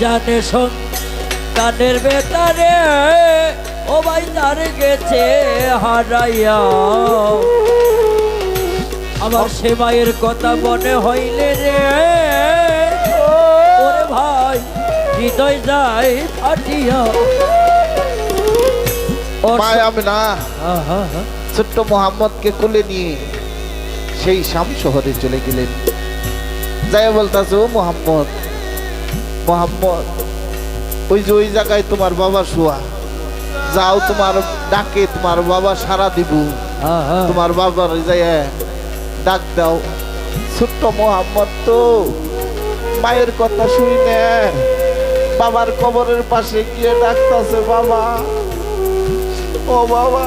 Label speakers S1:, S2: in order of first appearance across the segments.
S1: জানে শোন কানের বেতারে ও ভাই তার গেছে হারাইয়া। আমার সে মায়ের কথা মনে হইলে রে ওরে ভাই হৃদয় যায় ফাটিয়া।
S2: আমি না
S1: আহা,
S2: ছোট্ট মোহাম্মদকে কোলে নিয়ে সেই শাম শহরে চলে গেলেন। যাই বলতেছে মোহাম্মদ মোহাম্মদ। ওই যে ওই জায়গায় তোমার বাবা শোয়া। যাও তোমার ডাকে তোমার বাবা সারা দিব। তোমার বাবার যাই ডাক দাও। ছোট্ট মোহাম্মদ তো মায়ের কথা শুই নে। বাবার কবরের পাশে গিয়ে ডাকতেছে বাবা ও বাবা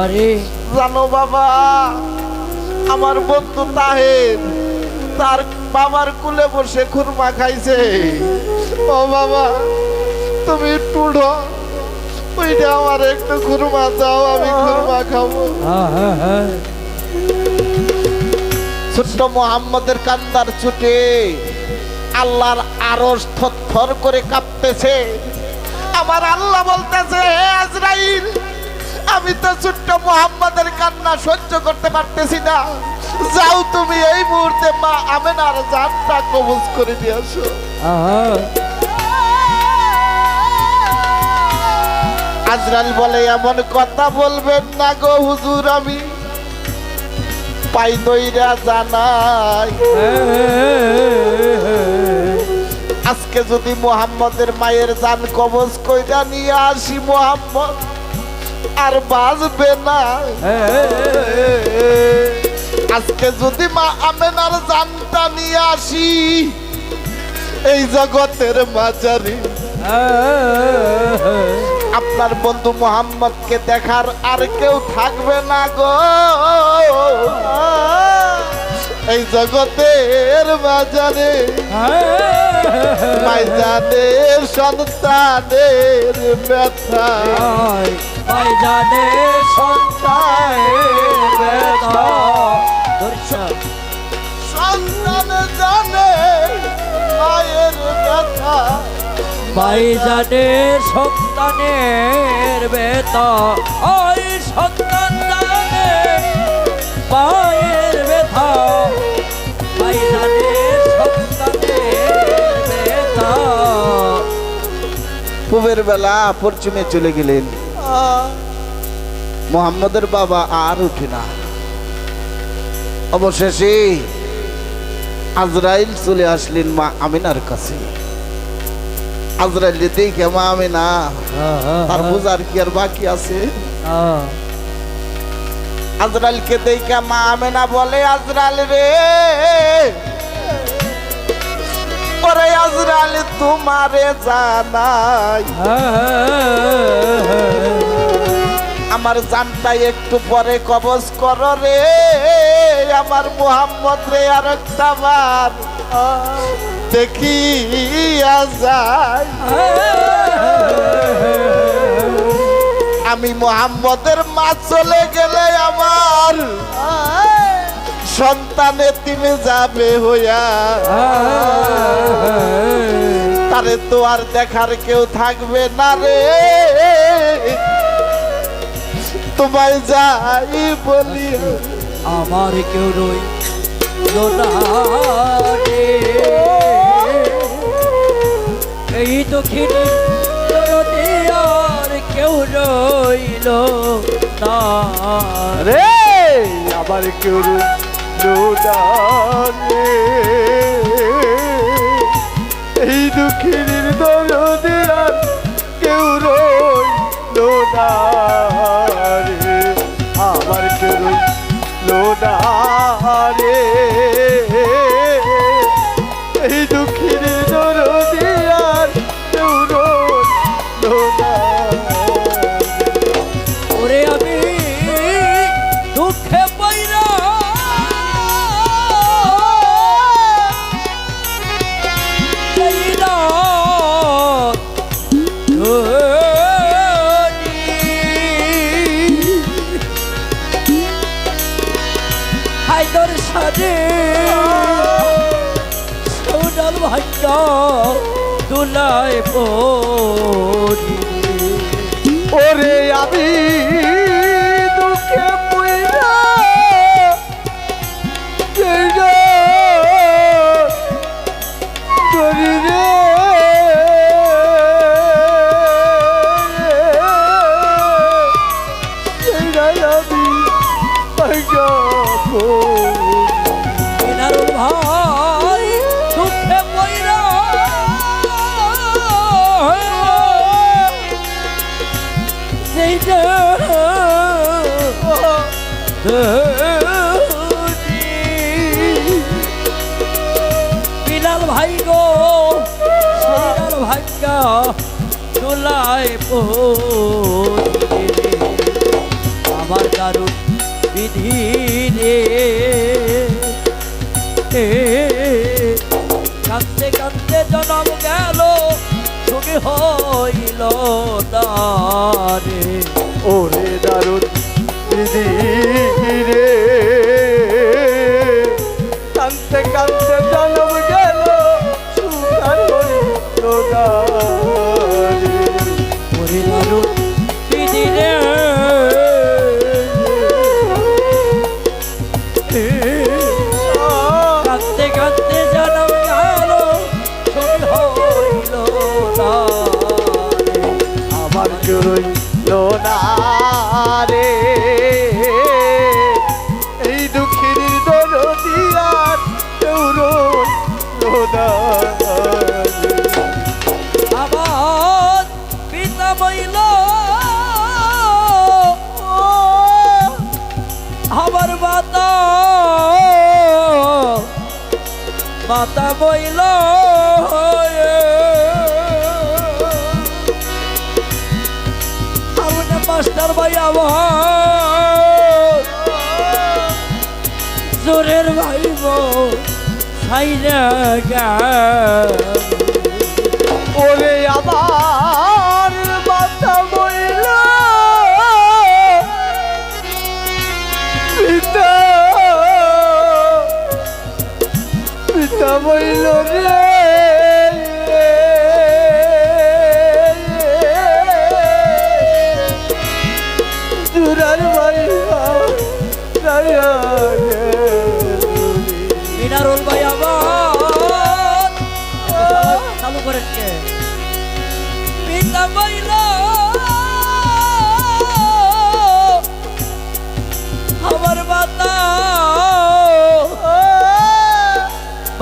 S1: আরে।
S2: জানো বাবা আমার বন্ধু তাহের তার বাবার কুলে বসে খুরমা খাইছে। ও বাবা তুমি একটু উঠো। ওইটা আমার একটু খুরমা দাও আমি খুরমা খাব।
S1: আহা, আহা।
S2: ছোট্ট মোহাম্মদের কান্দার ছুটে আল্লাহর আরস থর করে কাঁপতেছে। আমার আল্লাহ বলতেছে হে আজরাইল আমি তো ছোট্ট মোহাম্মদের কান্না সহ্য করতে পারতেছি না। যাও তুমি এই মুহূর্তে মা আমেনার জানটা কবজ করে দিয়ে আসো।
S1: আহা।
S2: আজরাইল বলে, এমন কথা বলবেন না গো হুজুর আমি। পাই দইরা জানাই আজকে যদি মোহাম্মদের মায়ের জান কবজ কইরা নিয়ে আসি মোহাম্মদ আর বাঁচবে না। আজকে যদি মা আমেনার জানটা নিয়ে আসি এই জগতের মাঝারি। আপনার বন্ধু মোহাম্মদকে দেখার আর কেউ থাকবে না গো। এই জগতের বাজারে মাইজানের সন্তানের ব্যথা।
S1: জানে সন্তানের ব্যথা। ধরছা।
S2: সন্তান জানে মায়ের ব্যথা।
S1: ভাই জানে সন্তানের বেতা ওই সন্তান জানে মায়ের ব্যথা। ভাই জানে সন্তানের বেতা
S2: পূবের বেলা পশ্চিমে চলে গেলেন। মোহাম্মদের বাবা আর উঠে না। অবশেষে আজরাইল চলে আসলেন মা আমিনার কাছে। আজরাইল দেখে মা আমিনা, তার বোঝার কি আর বাকি আছে? আজরাইলকে দেখে মা আমিনা বলে, আজরাইল রে, ওরে আজরাইল তোমারে জানাই। আমার জানটা একটু পরে কবজ কর রে। আমার মোহাম্মদ রে আর একটা বার। দেখি আমি মোহাম্মদের মা চলে গেলে আমার সন্তানে তুমি যাবে হইয়া। তারে তো আর দেখার কেউ থাকবে না রে। তোমায় যাই বলি।
S1: আমার কেউ রই এই দক্ষিণী আর কেউ রইল না।
S2: রে আবার কেউ রোদানে এই দুঃখিনীর দরদে
S1: চাদর সাজে। সোনার ভাগ্য দুলায় পড়ি
S3: ওরে আমি
S1: বিলাল ভাই গো, বিলাল ভাগ্যা চুলায় আমার দারুণ বিধি রে। কাঁদতে কাঁদতে জনম গেল তুমি হইল।
S3: আমার জোরই রে।
S1: বোন সাইরা গেল
S3: ওরে আমার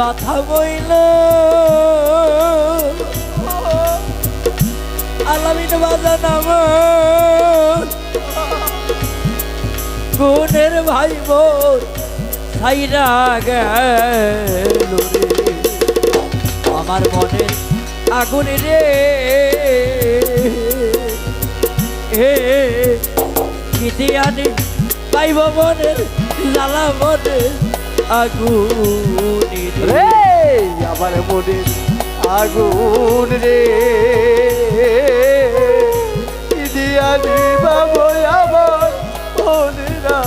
S3: মাথা
S1: বইল। আলামিন বাজান আমার গুণের ভাই বোন সাইরা গেল আমার মনের আগুন রে। হে কিতে আনে? পাইব মনের লালা মনের আগুন রে।
S3: আমার মনে আগুন রে। দিয়া দিবাব আমার মনেরা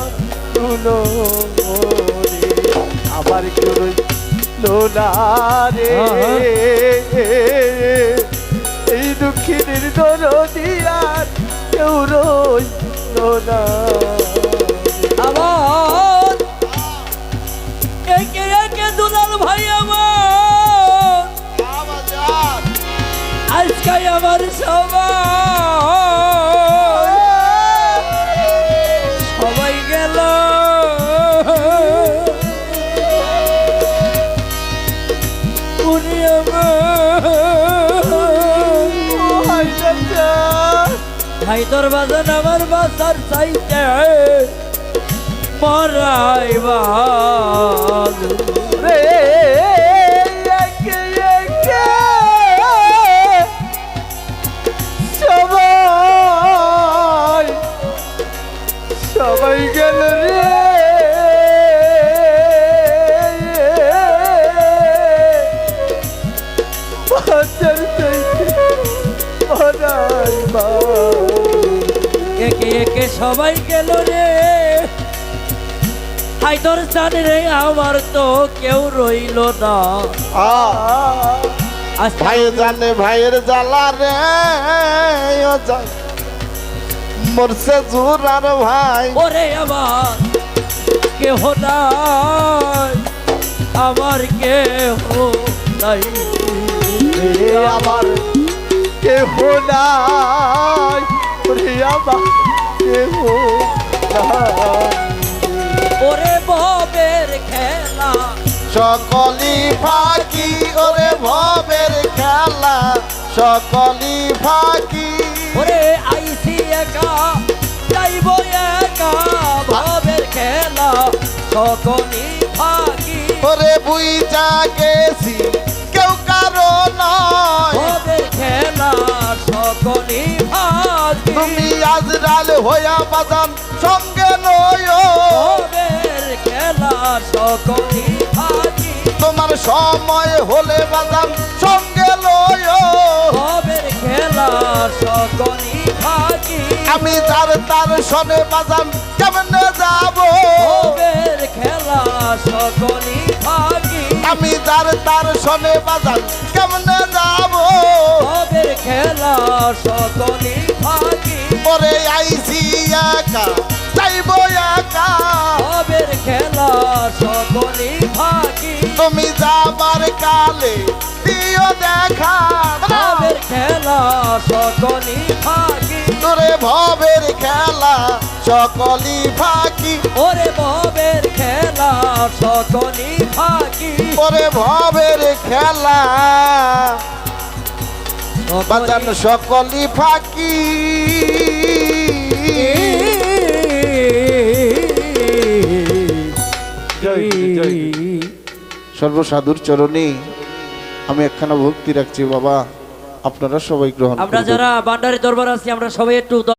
S3: রে আমার কেউ লোলা রে। এই দুঃখিনীর দর দিয়ার কেউ রই লোলা
S1: আমার সবাই সবাই গেল। উনি তোর বাজান আমার বাসার চাইতে মরাই
S3: রে একে একে সবাই গেল রে।
S1: হাইদর স্থানে রে আমার তো কেউ রইল না।
S2: ভাই জানে ভাইয়ের জ্বালা রে। মরছে জুরার ভাই।
S1: ওরে আমার কেহ নাই আমার কেহ নাই।
S3: আমার কেহ নাই। কেহ নাই
S1: ওরে ববের খেলা।
S2: সকলি ফাঁকি ওরে ভবের খেলা। সকলি ফাঁকি।
S1: ওরে আইসি একা যাইব একা ববের খেলা। সকলি ফাঁকি।
S2: ওরে বুইজা গেছি তুমি আজরাল হইয়া বাজান সঙ্গে তোমার সময় হলে বাজান সঙ্গে লয়
S1: ববের খেলা সকলি
S2: আমি যার তার সনে বাজান কেমনে যাব?
S1: খেলা সকলি ফাঁকি
S2: আমি তার তার সনে বাজার কেমনে যাব?
S1: খেলা সকলি ফাঁকি
S2: পরে আইসি একা যাইব একা।
S1: খেলা সকলি ফাঁকি
S2: তুমি যাবার কালে দিও দেখা।
S1: ববের খেলা সকলি ফাঁকি।
S2: তোরে ভবের খেলা সকলি ফাঁকি।
S1: ওরে ববের খেলা সকলি ফাঁকি।
S2: ওরে ভবের খেলা বাজান সকলি ফাঁকি।
S3: জয় জয়
S2: সর্বসাধুর চরণে আমি একখানা ভক্তি রাখছি বাবা। আপনারা সবাই গ্রহণ
S1: আমরা যারা বান্ডারের দরবার আছি আমরা সবাই একটু